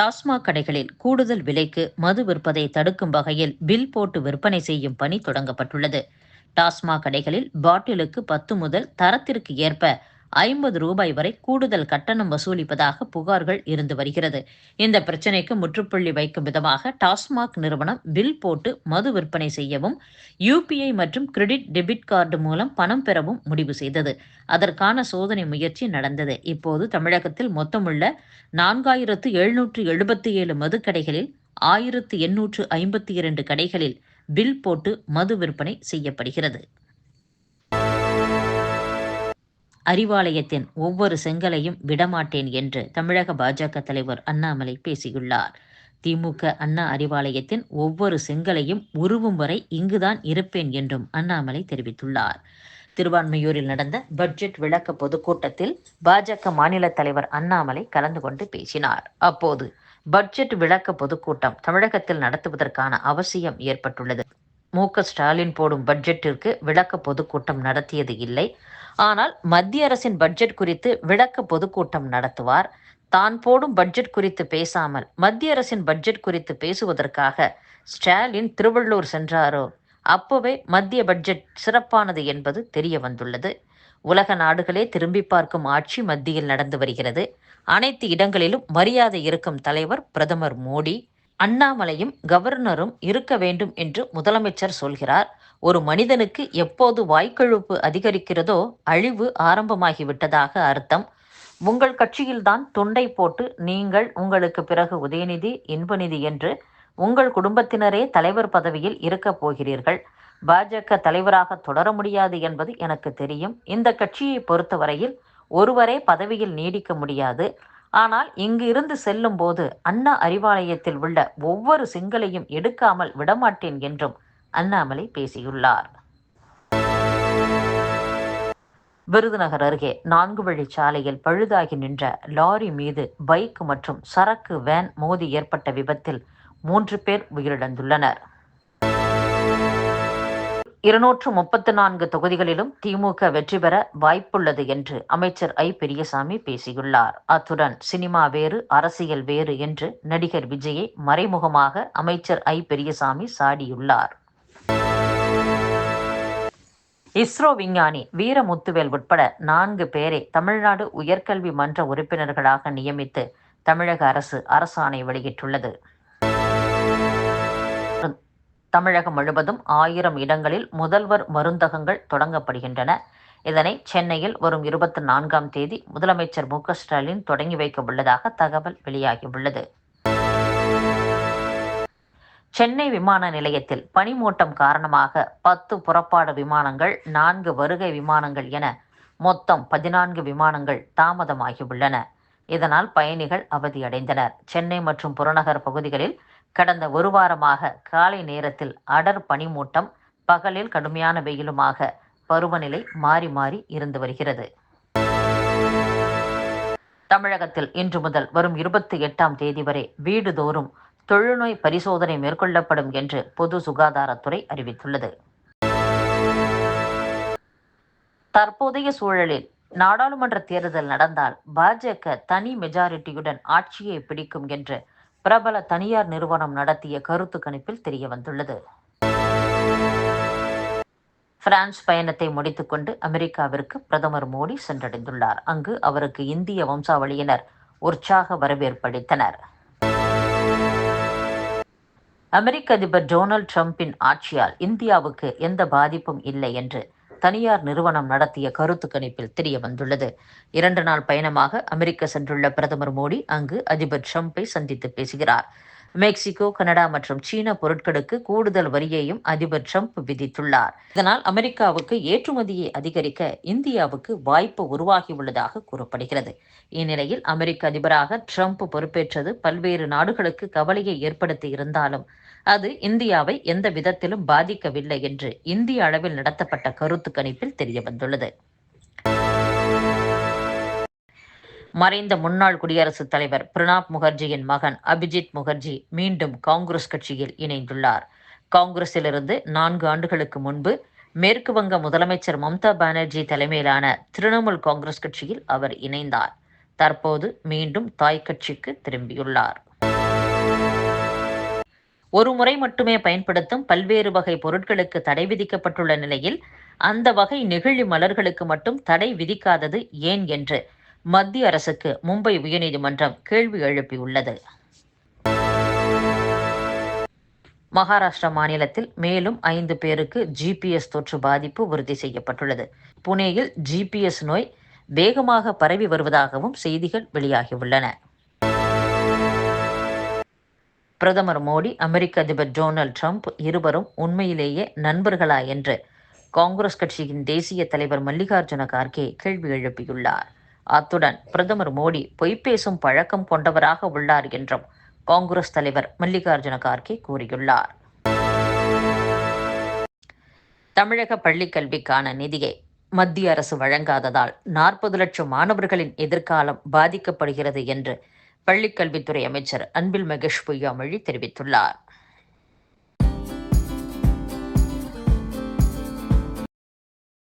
டாஸ்மாக் கடைகளில் கூடுதல் விலைக்கு மது விற்பதை தடுக்கும் வகையில் பில் போட்டு விற்பனை செய்யும் பணி தொடங்கப்பட்டுள்ளது. டாஸ்மாக் கடைகளில் பாட்டிலுக்கு பத்து முதல் தரத்திற்கு ஏற்ப ஐம்பது ரூபாய் வரை கூடுதல் கட்டணம் வசூலிப்பதாக புகார்கள் இருந்து வருகிறது. இந்த பிரச்சினைக்கு முற்றுப்புள்ளி வைக்கும் விதமாக டாஸ்மாக் நிறுவனம் பில் போட்டு மது விற்பனை செய்யவும் யூபிஐ மற்றும் கிரெடிட் டெபிட் கார்டு மூலம் பணம் பெறவும் முடிவு செய்தது. அதற்கான சோதனை முயற்சி நடந்தது. இப்போது தமிழகத்தில் மொத்தமுள்ள நான்காயிரத்து எழுநூற்று எழுபத்தி ஏழு மதுக்கடைகளில் ஆயிரத்து எண்ணூற்று ஐம்பத்தி இரண்டு கடைகளில் பில் போட்டு மது விற்பனை செய்யப்படுகிறது. அறிவாலயத்தின் ஒவ்வொரு செங்கலையும் விடமாட்டேன் என்று தமிழக பாஜக தலைவர் அண்ணாமலை பேசியுள்ளார். திமுக அண்ணா அறிவாலயத்தின் ஒவ்வொரு செங்கலையும் உருவும் வரை இங்குதான் இருப்பேன் என்றும் அண்ணாமலை தெரிவித்துள்ளார். திருவான்மையூரில் நடந்த பட்ஜெட் விளக்க பொதுக்கூட்டத்தில் பாஜக மாநில தலைவர் அண்ணாமலை கலந்து கொண்டு பேசினார். அப்போது பட்ஜெட் விளக்க பொதுக்கூட்டம் தமிழகத்தில் நடத்துவதற்கான அவசியம் ஏற்பட்டுள்ளது. மு ஸ்டாலின் போடும் பட்ஜெட்டிற்கு விளக்க பொதுக்கூட்டம் நடத்தியது இல்லை. ஆனால் மத்திய அரசின் பட்ஜெட் குறித்து விளக்க பொதுக்கூட்டம் நடத்துவார். தான் போடும் பட்ஜெட் குறித்து பேசாமல் மத்திய அரசின் பட்ஜெட் குறித்து பேசுவதற்காக ஸ்டாலின் திருவள்ளூர் சென்றாரோ? அப்போவே மத்திய பட்ஜெட் சிறப்பானது என்பது தெரிய வந்துள்ளது. உலக நாடுகளே திரும்பி பார்க்கும் ஆட்சி மத்தியில் நடந்து வருகிறது. அனைத்து இடங்களிலும் மரியாதை இருக்கும் தலைவர் பிரதமர் மோடி. அண்ணாமலையும் கவர்னரும் இருக்க வேண்டும் என்று முதலமைச்சர் சொல்கிறார். ஒரு மனிதனுக்கு எப்போது வாய்க்கழுப்பு அதிகரிக்கிறதோ அழிவு ஆரம்பமாகிவிட்டதாக அர்த்தம். உங்கள் கட்சியில்தான் துண்டை போட்டு நீங்கள் உங்களுக்கு பிறகு உதயநிதி இன்பநிதி என்று உங்கள் குடும்பத்தினரே தலைவர் பதவியில் இருக்கப் போகிறீர்கள். பாஜக தலைவராக தொடர முடியாது என்பது எனக்கு தெரியும். இந்த கட்சியை பொறுத்தவரையில் ஒருவரே பதவியில் நீடிக்க முடியாது. ஆனால் இங்கு இருந்து செல்லும் போது அண்ணா அறிவாலயத்தில் உள்ள ஒவ்வொரு சிங்களையும் எடுக்காமல் விடமாட்டேன் என்றும் அண்ணாமலை பேசியுள்ளார். விருதுநகர் அருகே நான்கு வழிச்சாலையில் பழுதாகி நின்ற லாரி மீது பைக் மற்றும் சரக்கு வேன் மோதி ஏற்பட்ட விபத்தில் மூன்று பேர் உயிரிழந்துள்ளனர். இருநூற்று முப்பத்து நான்கு தொகுதிகளிலும் திமுக வெற்றி பெற வாய்ப்புள்ளது என்று அமைச்சர் ஐ. பெரியசாமி பேசியுள்ளார். அத்துடன் சினிமா வேறு அரசியல் வேறு என்று நடிகர் விஜயை மறைமுகமாக அமைச்சர் ஐ. பெரியசாமி சாடியுள்ளார். இஸ்ரோ விஞ்ஞானி வீரமுத்துவேல் உட்பட நான்கு பேரை தமிழ்நாடு உயர்கல்வி மன்ற உறுப்பினர்களாக நியமித்து தமிழக அரசு அரசாணை வெளியிட்டுள்ளது. தமிழகம் முழுவதும் ஆயிரம் இடங்களில் முதல்வர் மருந்தகங்கள் தொடங்கப்படுகின்றன. இதனை சென்னையில் வரும் இருபத்தி நான்காம் தேதி முதலமைச்சர் மு ஸ்டாலின் தொடங்கி வைக்க உள்ளதாக தகவல் வெளியாகியுள்ளது. சென்னை விமான நிலையத்தில் பனிமூட்டம் காரணமாக பத்து புறப்பாடு விமானங்கள் நான்கு வருகை விமானங்கள் என மொத்தம் பதினான்கு விமானங்கள் தாமதமாகியுள்ளன. இதனால் பயணிகள் அவதியடைந்தனர். சென்னை மற்றும் புறநகர் பகுதிகளில் கடந்த ஒரு வாரமாக காலை நேரத்தில் அடர் பனிமூட்டம் பகலில் கடுமையான வெயிலுமாக பருவநிலை மாறி மாறி இருந்து வருகிறது. தமிழகத்தில் இன்று முதல் வரும் இருபத்தி எட்டாம் தேதி வரை வீடுதோறும் தொழுநோய் பரிசோதனை மேற்கொள்ளப்படும் என்று பொது சுகாதாரத்துறை அறிவித்துள்ளது. தற்போதைய சூழலில் நாடாளுமன்ற தேர்தல் நடந்தால் பாஜக தனி மெஜாரிட்டியுடன் ஆட்சியை பிடிக்கும் என்று பிரபல தனியார் நிறுவனம் நடத்திய கருத்து கணிப்பில் தெரிய வந்துள்ளது. பிரான்ஸ் பயணத்தை முடித்துக்கொண்டு அமெரிக்காவிற்கு பிரதமர் மோடி சென்றடைந்துள்ளார். அங்கு அவருக்கு இந்திய வம்சாவளியினர் உற்சாக வரவேற்பளித்தனர். அமெரிக்க அதிபர் டொனால்டு டிரம்பின் ஆட்சியால் இந்தியாவுக்கு எந்த பாதிப்பும் இல்லை என்று தனியார் நிறுவனம் நடத்திய கருத்து கணிப்பில் தெரிய வந்துள்ளது. இரண்டு நாள் பயணமாக அமெரிக்க சென்றுள்ள பிரதமர் மோடி அங்கு அதிபர் ட்ரம்ப்பை சந்தித்து பேசுகிறார். மெக்சிகோ கனடா மற்றும் சீன பொருட்களுக்கு கூடுதல் வரியையும் அதிபர் ட்ரம்ப் விதித்துள்ளார். இதனால் அமெரிக்காவுக்கு ஏற்றுமதியை அதிகரிக்க இந்தியாவுக்கு வாய்ப்பு உருவாகியுள்ளதாக கூறப்படுகிறது. இந்நிலையில் அமெரிக்க அதிபராக ட்ரம்ப் பொறுப்பேற்றது பல்வேறு நாடுகளுக்கு கவலையை ஏற்படுத்தி இருந்தாலும் அது இந்தியாவை எந்த விதத்திலும் பாதிக்கவில்லை என்று இந்திய அளவில் நடத்தப்பட்ட கருத்து கணிப்பில் தெரியவந்துள்ளது. மறைந்த முன்னாள் குடியரசுத் தலைவர் பிரணாப் முகர்ஜியின் மகன் அபிஜித் முகர்ஜி மீண்டும் காங்கிரஸ் கட்சியில் இணைந்துள்ளார். காங்கிரஸிலிருந்து நான்கு ஆண்டுகளுக்கு முன்பு மேற்கு வங்க முதலமைச்சர் மம்தா பானர்ஜி தலைமையிலான திரிணாமுல் காங்கிரஸ் கட்சியில் அவர் இணைந்தார். தற்போது மீண்டும் தாய் கட்சிக்கு திரும்பியுள்ளார். ஒரு முறை மட்டுமே பயன்படுத்தும் பல்வேறு வகை பொருட்களுக்கு தடை விதிக்கப்பட்டுள்ள நிலையில் அந்த வகை நெகிழி மலர்களுக்கு மட்டும் தடை விதிக்காதது ஏன் என்று மத்திய அரசுக்கு மும்பை உயர்நீதிமன்றம் கேள்வி எழுப்பியுள்ளது. மகாராஷ்டிரா மாநிலத்தில் மேலும் ஐந்து பேருக்கு ஜிபிஎஸ் தொற்று பாதிப்பு உறுதி செய்யப்பட்டுள்ளது. புனேயில் ஜிபிஎஸ் நோய் வேகமாக பரவி வருவதாகவும் செய்திகள் வெளியாகியுள்ளன. பிரதமர் மோடி அமெரிக்க அதிபர் டொனால்ட் ட்ரம்ப் இருவரும் உண்மையிலேயே நண்பர்களா என்று காங்கிரஸ் கட்சியின் தேசிய தலைவர் மல்லிகார்ஜுன கார்கே கேள்வி எழுப்பியுள்ளார். அத்துடன் பிரதமர் மோடி பொய்ப்பேசும் பழக்கம் கொண்டவராக உள்ளார் என்றும் காங்கிரஸ் தலைவர் மல்லிகார்ஜுன கார்கே கூறியுள்ளார். தமிழக பள்ளிக்கல்விக்கான நிதியை மத்திய அரசு வழங்காததால் நாற்பது லட்சம் மாணவர்களின் எதிர்காலம் பாதிக்கப்படுகிறது என்று பள்ளிக்கல்வித்துறை அமைச்சர் அன்பில் மகேஷ் பொய்யாமொழி தெரிவித்துள்ளார்.